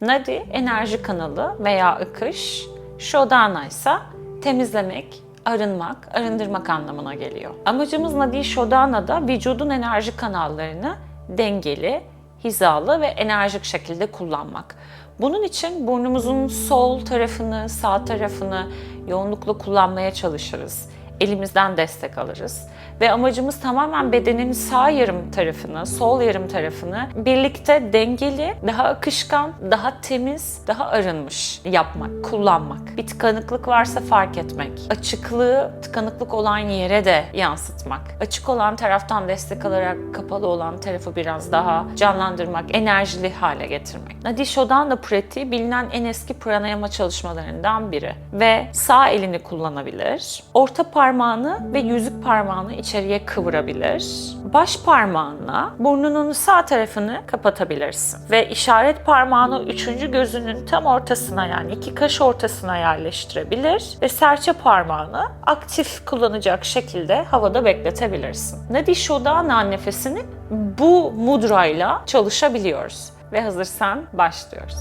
Nadi enerji kanalı veya akış, Shodhana ise temizlemek, arınmak, arındırmak anlamına geliyor. Amacımız Nadi Shodhana'da vücudun enerji kanallarını dengeli, hizalı ve enerjik şekilde kullanmak. Bunun için burnumuzun sol tarafını, sağ tarafını yoğunlukla kullanmaya çalışırız. Elimizden destek alırız. Ve amacımız tamamen bedenin sağ yarım tarafını, sol yarım tarafını birlikte dengeli, daha akışkan, daha temiz, daha arınmış yapmak, kullanmak. Bir tıkanıklık varsa fark etmek. Açıklığı tıkanıklık olan yere de yansıtmak. Açık olan taraftan destek alarak kapalı olan tarafı biraz daha canlandırmak, enerjili hale getirmek. Nadi Shodhana pratiği bilinen en eski pranayama çalışmalarından biri. Ve sağ elini kullanabilir. Orta parmağını ve yüzük parmağını içeriye kıvırabilir. Baş parmağınla burnunun sağ tarafını kapatabilirsin. Ve işaret parmağını üçüncü gözünün tam ortasına yani iki kaş ortasına yerleştirebilir. Ve serçe parmağını aktif kullanacak şekilde havada bekletebilirsin. Nadi Shodhana nefesini bu mudrayla çalışabiliyoruz. Ve hazırsan başlıyoruz.